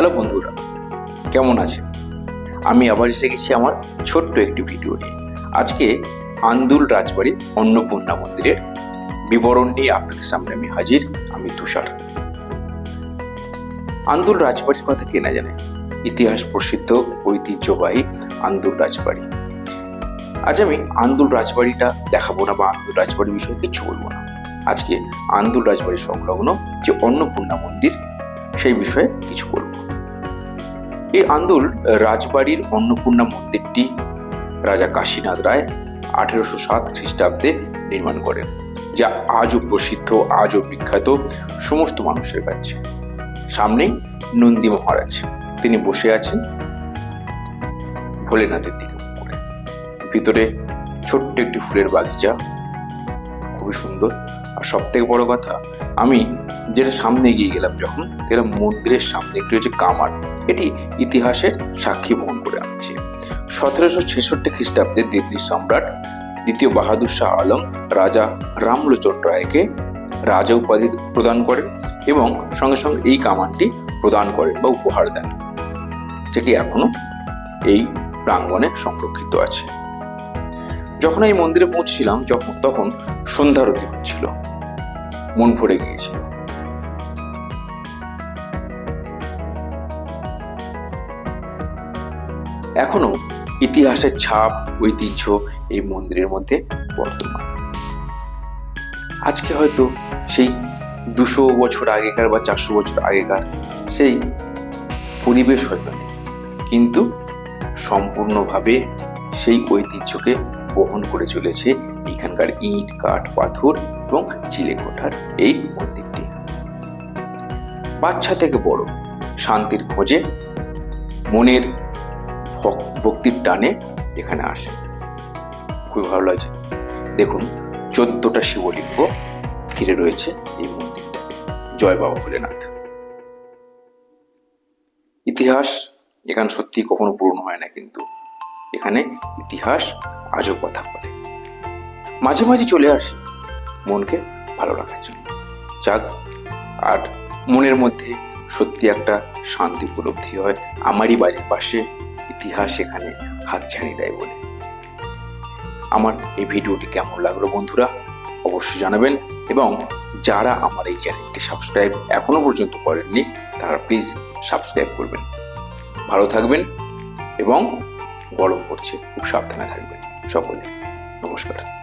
Hello বন্ধুরা, কেমন আছেন? আমি আবার এসে গেছি আমার ছোট্ট একটি ভিডিও নিয়ে। আজকে আন্দুল রাজবাড়ির অন্নপূর্ণা মন্দিরের বিবরণ নিয়ে আপনাদের সামনে আমি হাজির, আমি তুষার। আন্দুল রাজবাড়ির কথা কে না জানে? ইতিহাস প্রসিদ্ধ, ঐতিহ্যবাহী আন্দুল রাজবাড়ি। আজ আমি আন্দুল রাজবাড়িটা দেখাবো না বা আন্দুল রাজবাড়ির বিষয়ে কিছু বলব না। আজকে আন্দুল রাজবাড়ি সংলগ্ন যে অন্নপূর্ণা মন্দির, সেই বিষয়ে কিছু বলব। এই আন্দুল রাজবাড়ির অন্নপূর্ণা মন্দিরটি রাজা কাশীনাথ রায় আঠেরোশো সাত খ্রিস্টাব্দে নির্মাণ করেন, যা আজও প্রসিদ্ধ, আজও বিখ্যাত সমস্ত মানুষের কাছে। সামনেই নন্দী মহারাজ, তিনি বসে আছেন ভোলেনাথের দিকে ভিতরে ছোট্ট একটি ফুলের বাগিচা, খুবই সুন্দর। আর সব থেকে বড় কথা, আমি যেটা সামনে এগিয়ে গেলাম যখন সেটা মন্দিরের সামনে, একটি হচ্ছে কামান এটি ইতিহাসের সাক্ষী বহন করে আনছে। সতেরোশো ছেষট্টি খ্রিস্টাব্দে দিল্লির সম্রাট দ্বিতীয় বাহাদুর শাহ আলম, রাজা রামলোচন রায়কে রাজা উপাধি প্রদান করেন এবং সঙ্গে সঙ্গে এই কামানটি প্রদান করেন বা উপহার দেন। যেটি এখনও এই প্রাঙ্গণে সংরক্ষিত আছে। যখন এই মন্দিরে পৌঁছেছিলাম, যখন, তখন সন্ধ্যারতি হচ্ছিল। মন ভরে গিয়েছিল। এখনও ইতিহাসের ছাপ, ঐতিহ্য এই মন্দিরের মধ্যে বর্তমান। আজকে হয়তো সেই দুশো বছর আগেকার বা চারশো বছর আগেকার সেই পরিবেশ হয়তো নেই। কিন্তু সম্পূর্ণভাবে সেই ঐতিহ্যকে বহন করে চলেছে এখানকার ইট, কাঠ, পাথর এবং চিলেকোঠার এই মন্দিরটি। বাচ্চা থেকে বড় শান্তির খোঁজে মনের ভক্তির টানে এখানে আসে। খুবই ভালো লাগছে। দেখুন, চোদ্দটা শিবলিঙ্গ ঘিরে রয়েছে এই মন্দিরটাকে। জয় বাবা ভোলেনাথ। ইতিহাস এখানে সত্যি কখনো পূরণ হয় না, কিন্তু এখানে ইতিহাস আজও কথা বলে। মাঝে মাঝে চলে আসে। মনকে ভালো রাখার জন্য। যাক, আর মনের মধ্যে সত্যি একটা শান্তি উপলব্ধি হয়। আমারই বাড়ির পাশে ইতিহাস এখানে হাত হাতছানি দেয় বলে। আমার এই ভিডিওটি কেমন লাগল বন্ধুরা, অবশ্যই জানাবেন। এবং যারা আমার এই চ্যানেলটি সাবস্ক্রাইব এখনও পর্যন্ত করেননি, তারা প্লিজ সাবস্ক্রাইব করবেন। ভালো থাকবেন এবং গরম পড়ছে, খুব সাবধানে থাকবেন সকলে। নমস্কার।